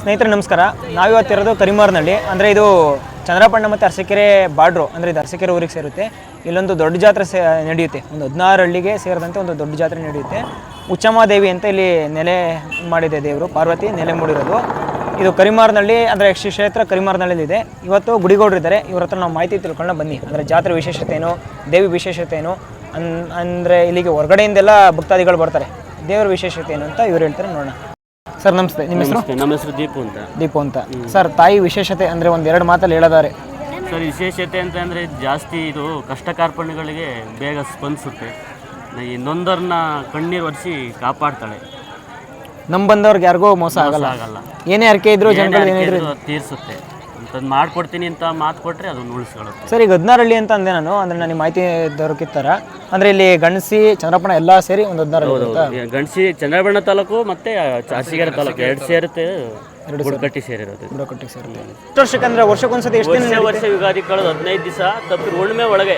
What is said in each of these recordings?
ಸ್ನೇಹಿತರೆ, ನಮಸ್ಕಾರ. ನಾವಿವತ್ತಿರೋದು ಕರಿಮಾರ್ನಳ್ಳಿ ಅಂದರೆ ಇದು ಚಂದ್ರಪಣ್ಣ ಮತ್ತು ಅರಸಿಕೆರೆ ಬಾರ್ಡ್ರು. ಅಂದರೆ ಇದು ಅರಸಿಕೆರೆ ಊರಿಗೆ ಸೇರುತ್ತೆ. ಇಲ್ಲೊಂದು ದೊಡ್ಡ ಜಾತ್ರೆ ಸೇ ನಡೆಯುತ್ತೆ. ಒಂದು ಹದಿನಾರು ಹಳ್ಳಿಗೆ ಸೇರಿದಂತೆ ಒಂದು ದೊಡ್ಡ ಜಾತ್ರೆ ನಡೆಯುತ್ತೆ. ಉಚ್ಚಮಾದೇವಿ ಅಂತ ಇಲ್ಲಿ ನೆಲೆ ಮಾಡಿದೆ ದೇವರು, ಪಾರ್ವತಿ ನೆಲೆ ಮೂಡಿರೋದು. ಇದು ಕರಿಮಾರ್ನಳ್ಳಿ ಅಂದರೆ ಯಕ್ಷ ಕ್ಷೇತ್ರ ಕರಿಮಾರ್ನಳ್ಳಿಲಿದೆ ಇವತ್ತು ಗುಡಿಗೌಡರಿದ್ದಾರೆ ಇವ್ರ ಹತ್ರ ನಾವು ಮಾಹಿತಿ ತಿಳ್ಕೊಂಡು ಬನ್ನಿ. ಅಂದರೆ ಜಾತ್ರೆ ವಿಶೇಷತೆ ಏನು ದೇವಿ ವಿಶೇಷತೆ ಏನು ಅನ್, ಅಂದರೆ ಇಲ್ಲಿಗೆ ಹೊರಗಡೆಯಿಂದೆಲ್ಲ ಭಕ್ತಾದಿಗಳು ಬರ್ತಾರೆ. ದೇವರ ವಿಶೇಷತೆ ಏನು ಅಂತ ಇವ್ರು ಹೇಳ್ತಾರೆ, ನೋಡೋಣ. ಸರ್ ನಮಸ್ತೆ. ನಿಮ್ಮ ಹೆಸರು? ನಮಸ್ತೆ ನಮ್ಮ ಹೆಸರು ದೀಪು ಅಂತ. ದೀಪು ಅಂತ. ಸರ್ ತಾಯಿ ವಿಶೇಷತೆ ಅಂದ್ರೆ ಒಂದ್ ಎರಡು ಮಾತಲ್ಲಿ ಹೇಳದಾರೆ. ಸರ್ ವಿಶೇಷತೆ ಅಂತ ಅಂದ್ರೆ ಜಾಸ್ತಿ ಇದು ಕಷ್ಟ ಕಾರ್ಪಣ್ಯಗಳಿಗೆ ಬೇಗ ಸ್ಪಂದಿಸುತ್ತೆ. ಈ ನೊಂದರ್ನ ಕಣ್ಣೀರು ಒರೆಸಿ ಕಾಪಾಡ್ತಾಳೆ. ನಮ್ ಬಂದವ್ರಿಗೆ ಯಾರಿಗೂ ಮೋಸ ಆಗಲ್ಲ. ಆಗಲ್ಲ. ಏನೇ ಅರ್ಕೆ ಇದ್ರು ಜನಗಳು ತೀರಿಸುತ್ತೆ. ಅಂತದ್ದು ಮಾಡ್ಕೊಡ್ತೀನಿ ಅಂತ ಮಾತು ಕೊಟ್ಟರೆ ಅದನ್ನು ಉಳಿಸ್ಕೊಳ್ಳುತ್ತೆ ಸರ್ ಈಗ ಹದಿನಾರು ಹಳ್ಳಿ ಅಂತ ಅಂದೆ ನಾನು ಅಂದರೆ ನನಗೆ ಮಾಹಿತಿ ದೊರಕಿತ್ತಾರ. ಅಂದರೆ ಇಲ್ಲಿ ಗಣಸಿ ಚಂದ್ರಪ್ಪಣ ಎಲ್ಲ ಸೇರಿ ಒಂದು ಹದಿನಾರು ಹಳ್ಳಿ ಅಂತ? ಗಣಸಿ ಚಂದ್ರಬಣ್ಣ ತಾಲೂಕು ಮತ್ತು ಅರಸೀಕೆರೆ ತಾಲೂಕು ಎರಡು ಸೇರುತ್ತೆ ಬುಡಕಟ್ಟಿ ಸೇರಿರೋದು. ಬುಡಕಟ್ಟಿ ಸೇರಿದೆ ಎಷ್ಟು ವರ್ಷಕ್ಕೆ ಅಂದರೆ ವರ್ಷಕ್ಕೊಂದ್ಸತಿ ಎಷ್ಟು ದಿನ ವರ್ಷ ಯುಗಾದಿ ಕಳೆದು ಹದಿನೈದು ದಿವಸ ತಪ್ಪಿ ಉಣ್ಮೆ ಒಳಗೆ.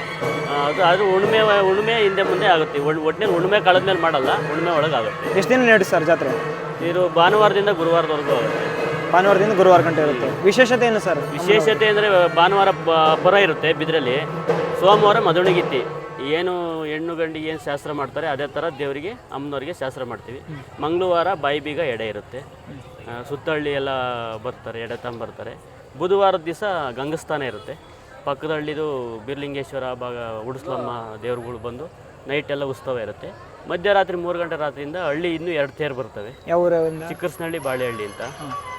ಅದು ಅದು ಉಣ್ಮೆ ಉಣ್ಮೆ ಹಿಂದೆ ಮುಂದೆ ಆಗುತ್ತೆ. ಒಟ್ಟಿನಲ್ಲಿ ಉಣ್ಮೆ ಕಳೆದ್ಮೇಲೆ ಮಾಡಲ್ಲ ಉಣ್ಮೆ ಒಳಗೆ ಆಗುತ್ತೆ ಎಷ್ಟು ದಿನ ನಡೆಯುತ್ತೆ ಸರ್ ಜಾತ್ರೆ? ಇದು ಭಾನುವಾರದಿಂದ ಗುರುವಾರದವರೆಗೂ ಆಗುತ್ತೆ. ಭಾನುವಾರದಿಂದ ಗುರುವಾರ ಗಂಟೆ ಇರುತ್ತೆ. ವಿಶೇಷತೆ ಏನು ಸರ್? ವಿಶೇಷತೆ ಅಂದರೆ ಭಾನುವಾರ ಪರ ಇರುತ್ತೆ ಬಿದ್ರಲ್ಲಿ. ಸೋಮವಾರ ಮದುಣಿಗಿತ್ತಿ ಏನು ಹೆಣ್ಣು ಗಂಡಿಗೆ ಏನು ಶಾಸ್ತ್ರ ಮಾಡ್ತಾರೆ ಅದೇ ಥರ ದೇವರಿಗೆ ಅಮ್ಮನವ್ರಿಗೆ ಶಾಸ್ತ್ರ ಮಾಡ್ತೀವಿ. ಮಂಗಳವಾರ ಬಾಯಿ ಬೀಗ ಎಡೆ ಇರುತ್ತೆ. ಸುತ್ತಹಳ್ಳಿ ಎಲ್ಲ ಬರ್ತಾರೆ ಎಡೆ ಬರ್ತಾರೆ. ಬುಧವಾರದ ದಿವಸ ಗಂಗಸ್ಥಾನ ಇರುತ್ತೆ. ಪಕ್ಕದ ಹಳ್ಳಿದು ಬಿರ್ಲಿಂಗೇಶ್ವರ ಭಾಗ ಉಡಿಸ್ಲಮ್ಮ ದೇವ್ರುಗಳು ಬಂದು ನೈಟ್ ಎಲ್ಲ ಉತ್ಸವ ಇರುತ್ತೆ. ಮಧ್ಯರಾತ್ರಿ ಮೂರು ಗಂಟೆ ರಾತ್ರಿಯಿಂದ ಹಳ್ಳಿ ಇನ್ನೂ ಎರಡು ತೇರು ಬರ್ತವೆ. ಚಿಕ್ಕಸ್ನಹಳ್ಳಿ ಬಾಳೆಹಳ್ಳಿ ಅಂತ.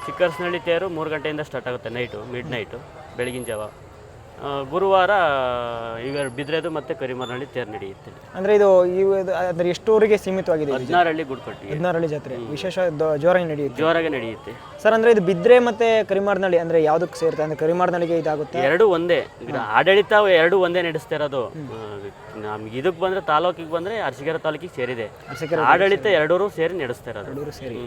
ಚಿಕ್ಕರ್ಸ್ನಳ್ಳಿ ತೇರು ಮೂರು ಗಂಟೆಯಿಂದ ಸ್ಟಾರ್ಟ್ ಆಗುತ್ತೆ ನೈಟು ಮಿಡ್ ನೈಟು ಬೆಳಗಿನ ಜಾವ. ಆ, ಗುರುವಾರ ಇವೆರಡು ಬಿದ್ರೆದು ಮತ್ತು ಕರಿಮರನಹಳ್ಳಿ ತೇರು ನಡೆಯುತ್ತೆ. ಅಂದ್ರೆ ಇದು ಇದು ಅಂದರೆ ಸೀಮಿತವಾಗಿದೆ ಇದು? ಹದಿನಾರಹಳ್ಳಿ ಗುಡ್ಕಟ್ಟಿ. ಹದಿನಾರಳ್ಳಿ ಜಾತ್ರೆ. ವಿಶೇಷ ದೊ- ಜೋರಾಗಿ ನಡೆಯುತ್ತೆ. ಜೋರಾಗಿ ನಡೆಯುತ್ತೆ. ಸರ್ ಅಂದ್ರೆ ಇದು ಬಿದ್ರೆ ಮತ್ತೆ ಕರಿಮಾರ್ನಳ್ಳಿ ಅಂದ್ರೆ ಯಾವುದಕ್ಕೆ ಸೇರುತ್ತೆ? ಅಂದ್ರೆ ಕರಿಮಾರ್ನಳ್ಳಿಗೆ ಇದಾಗುತ್ತೆ? ಎರಡು ಒಂದೇ. ಇದು ಆಡಳಿತ ಎರಡು ಒಂದೇ ನಡೆಸ್ತಾ ಇರೋದು ನಮ್ಗೆ ಇದಕ್ಕೆ ಬಂದರೆ ತಾಲೂಕಿಗೆ ಬಂದರೆ ಅರಸಿಗೆರೆ ತಾಲೂಕಿಗೆ ಸೇರಿದೆ. ಅರಸೀಕೆರೆ ಆಡಳಿತ ಎರಡೂರು ಸೇರಿ ನಡೆಸ್ತಾರೆ ಇರೋದು. ಎರಡೂರು ಸೇರಿ.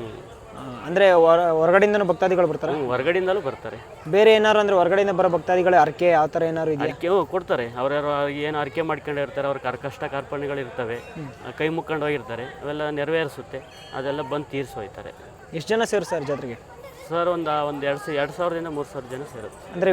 ಅಂದ್ರೆ ಹೊರ ಹೊರಗಡೆಯಿಂದನೂ ಭಕ್ತಾದಿಗಳು ಬರ್ತಾರೆ? ಹ್ಮ್, ಹೊರಗಡೆಯಿಂದಲೂ ಬರ್ತಾರೆ. ಬೇರೆ ಏನಾರು ಅಂದ್ರೆ ಹೊರಗಡೆಯಿಂದ ಬರೋ ಭಕ್ತಾದಿಗಳು ಅರ್ಕೆ ಆ ಥರ ಏನಾರು ಇದೆಯಾ? ಅರ್ಕೆ ಹ್ಞೂ, ಕೊಡ್ತಾರೆ. ಅವ್ರ್ಯಾರು ಏನು ಅರ್ಕೆ ಮಾಡ್ಕೊಂಡಿರ್ತಾರೆ ಅವ್ರ ಕರ್ ಕಷ್ಟ ಕಾರ್ಪಣ್ಯಗಳು ಇರ್ತವೆ. ಕೈ ಮುಕ್ಕೊಂಡು ಹೋಗಿರ್ತಾರೆ ಅವೆಲ್ಲ ನೆರವೇರಿಸುತ್ತೆ. ಅದೆಲ್ಲ ಬಂದು ತೀರಿಸಿ ಹೋಯ್ತಾರೆ ಎಷ್ಟು ಜನ ಸೇರು ಸರ್ ಜಾತ್ರೆಗೆ? ಸರ್ ಒಂದು ಒಂದು ಎರಡು ಎರಡು ಸಾವಿರದಿಂದ ಮೂರು ಸಾವಿರ ಜನ ಸೇರುತ್ತೆ ಅಂದರೆ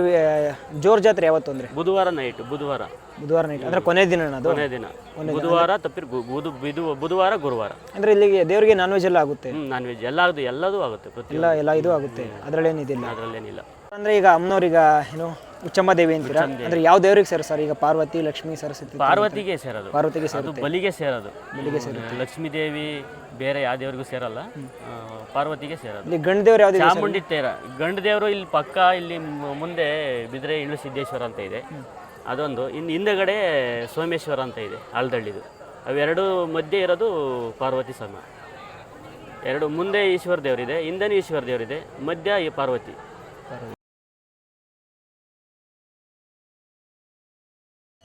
ಜೋರ್ ಜಾತ್ರೆ ಯಾವತ್ತು ಅಂದರೆ? ಬುಧವಾರ ನೈಟ್ ಬುಧವಾರ. ಬುಧವಾರ ನೈಟ್ ಅಂದರೆ ಕೊನೆ ದಿನ ಅದು? ಕೊನೆ ದಿನ. ಬುಧವಾರ ತಪ್ಪಿರ್ ಗು- ಬುಧ ಬಿದು ಬುಧವಾರ ಗುರುವಾರ. ಅಂದರೆ ಇಲ್ಲಿಗೆ ದೇವರಿಗೆ ನಾನ್ ವೆಜ್ ಎಲ್ಲ ಆಗುತ್ತೆ? ನಾನ್ ವೆಜ್ ಎಲ್ಲದು ಎಲ್ಲದೂ ಆಗುತ್ತೆ ಎಲ್ಲ ಪ್ರತಿಯೊಂದು. ಎಲ್ಲ ಇದು ಆಗುತ್ತೆ. ಅದರಲ್ಲೇನಿದಿಲ್ಲ. ಅದರಲ್ಲೇನಿಲ್ಲ. ಅಂದರೆ ಈಗ ಅಮ್ಮನವ್ರೀಗ ಏನು ಉಚ್ಚಮ್ಮ ದೇವಿ ಅಂತೀರಾ ಅಂದ್ರೆ ಯಾವ ದೇವರಿಗೆ ಸೇರ ಸರ್? ಈಗ ಪಾರ್ವತಿ ಲಕ್ಷ್ಮಿ ಸರಸ್ವತಿ ಪಾರ್ವತಿಗೆ ಸೇರೋದು. ಪಾರ್ವತಿಗೆ ಬಲಿಗೆ ಸೇರೋದು. ಬಲಿಗೆ ಸೇರೋದು ಲಕ್ಷ್ಮೀ ದೇವಿ ಬೇರೆ ಯಾವ ದೇವ್ರಿಗೂ ಸೇರಲ್ಲ. ಆ, ಪಾರ್ವತಿಗೆ ಸೇರೋದು. ಇಲ್ಲಿ ಗಂಡ ದೇವ್ರು ಯಾವ್ದು ಚಾಮುಂಡಿ ತೇರ. ಗಂಡ ದೇವರು ಇಲ್ಲಿ ಪಕ್ಕ ಇಲ್ಲಿ ಮು- ಮುಂದೆ ಬಿದ್ರೆ ಇಳು ಸಿದ್ದೇಶ್ವರ ಅಂತ ಇದೆ. ಅದೊಂದು. ಇನ್ನು ಹಿಂದೆಗಡೆ ಸೋಮೇಶ್ವರ ಅಂತ ಇದೆ ಆಲ್ದಳ್ಳಿದು ಅವೆರಡು ಮಧ್ಯೆ ಇರೋದು ಪಾರ್ವತಿ ಸಮ. ಎರಡು ಮುಂದೆ ಈಶ್ವರ ದೇವರಿದೆ ಹಿಂದೆನೂ ಈಶ್ವರ ದೇವರಿದೆ ಮಧ್ಯ ಈ ಪಾರ್ವತಿ.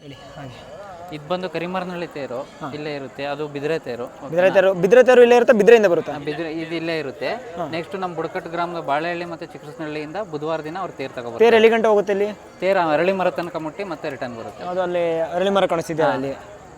ಹೇಳಿ ಹಾಗೆ. ಇದು ಬಂದು ಕರಿಮರನಹಳ್ಳಿ ತೇರು ಇಲ್ಲೇ ಇರುತ್ತೆ. ಅದು ಬಿದಿರೆ ತೇರು. ಬಿದ್ರೆ ತೇರು ಬಿದ್ರೆ ತೇರು ಇಲ್ಲೇ ಇರುತ್ತೆ ಬಿದ್ರೆಯಿಂದ ಬರುತ್ತೆ. ಬಿದಿರೆ ಇದು ಇಲ್ಲೇ ಇರುತ್ತೆ. ನೆಕ್ಸ್ಟ್ ನಮ್ಮ ಬುಡಕಟ್ಟು ಗ್ರಾಮದ ಬಾಳೆಹಳ್ಳಿ ಮತ್ತೆ ಚಿಕ್ಕಸನಹಳ್ಳಿಯಿಂದ ಬುಧವಾರ ದಿನ ಅವ್ರು ತೇರು ತಗೋಬೋದು ತೇರು ಎಲ್ಲಿ ಗಂಟೆ ಹೋಗುತ್ತೆ ಇಲ್ಲಿ? ತೇರು ಅರಳಿ ಮರ ತನಕ ಮುಟ್ಟಿ ಮತ್ತೆ ರಿಟರ್ನ್ ಬರುತ್ತೆ. ಅದು ಅಲ್ಲಿ ಅರಳಿ ಮರ ಕಾಣಿಸ್ತಿದೆ ಅಲ್ಲಿ.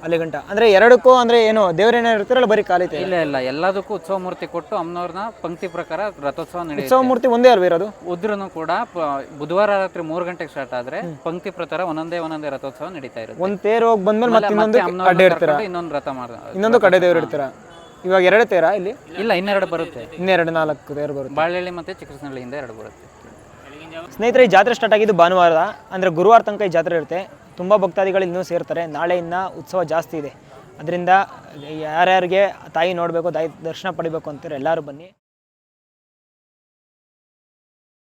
ಅಲ್ಲಿ ಗಂಟ. ಅಂದ್ರೆ ಎರಡಕ್ಕೂ ಅಂದ್ರೆ ಏನು ದೇವರೇನ ಇರ್ತಾರಲ್ಲ ಬರೀ ಖಾಲಿ ತೇರು ಇಲ್ಲ ಇಲ್ಲ. ಎಲ್ಲದಕ್ಕೂ ಉತ್ಸವ ಮೂರ್ತಿ ಕೊಟ್ಟು ಅಮ್ಮನವ್ರನ್ನ ಪಂಕ್ತಿ ಪ್ರಕಾರ ರಥೋತ್ಸವ ನಡೆಯುತ್ತೆ. ಉತ್ಸವ ಮೂರ್ತಿ ಒಂದೇ ಅಲ್ವ ಇರೋದು? ಉದ್ರೂ ಕೂಡ ಪ- ಬುಧವಾರ ರಾತ್ರಿ ಮೂರು ಗಂಟೆಗೆ ಸ್ಟಾರ್ಟ್ ಆದ್ರೆ ಪಂಕ್ತಿ ಪ್ರಕಾರ ಒಂದೊಂದೇ ಒಂದೊಂದೇ ರಥೋತ್ಸವ ನಡೀತಾ ಇರುತ್ತೆ. ಒಂದ್ ತೇರ್ ಹೋಗಿ ಬಂದ್ಮೇಲೆ ಮತ್ತೆ ಇನ್ನೊಂದು ಕಡೆ ಅಮ್ಮನವ್ರನ್ನ ಅಡ್ಡೆ ಕರ್ಕೊಂಡು ಇನ್ನೊಂದು ರಥ ಮಾಡ ಇನ್ನೊಂದು ಕಡೆ ದೇವ್ರು ಇರ್ತೀರಾ ಇವಾಗ ಎರಡು ತೇರಾ ಇಲ್ಲಿ? ಇಲ್ಲ ಇನ್ನೆರಡು ಬರುತ್ತೆ. ಇನ್ನೆರಡು ನಾಲ್ಕು ತೇರು ಬರುತ್ತೆ. ಬಾಳೆಹಳ್ಳಿ ಮತ್ತೆ ಚಿಕ್ಕಸನಹಳ್ಳಿಯಿಂದ ಎರಡು ಬರುತ್ತೆ. ಸ್ನೇಹಿತರೆ ಈ ಜಾತ್ರೆ ಸ್ಟಾರ್ಟ್ ಆಗಿದ್ದು ಭಾನುವಾರ ಅಂದ್ರೆ ಗುರುವಾರ ತನಕ ಈ ಜಾತ್ರೆ ಇರುತ್ತೆ. ತುಂಬಾ ಭಕ್ತಾದಿಗಳು ಇನ್ನೂ ಸೇರ್ತಾರೆ. ನಾಳೆಯಿಂದ ಉತ್ಸವ ಜಾಸ್ತಿ ಇದೆ. ಅದರಿಂದ ಯಾರ್ಯಾರಿಗೆ ತಾಯಿ ನೋಡಬೇಕು, ತಾಯಿ ದರ್ಶನ ಪಡಿಬೇಕು ಅಂತಾರೆ ಎಲ್ಲರೂ ಬನ್ನಿ.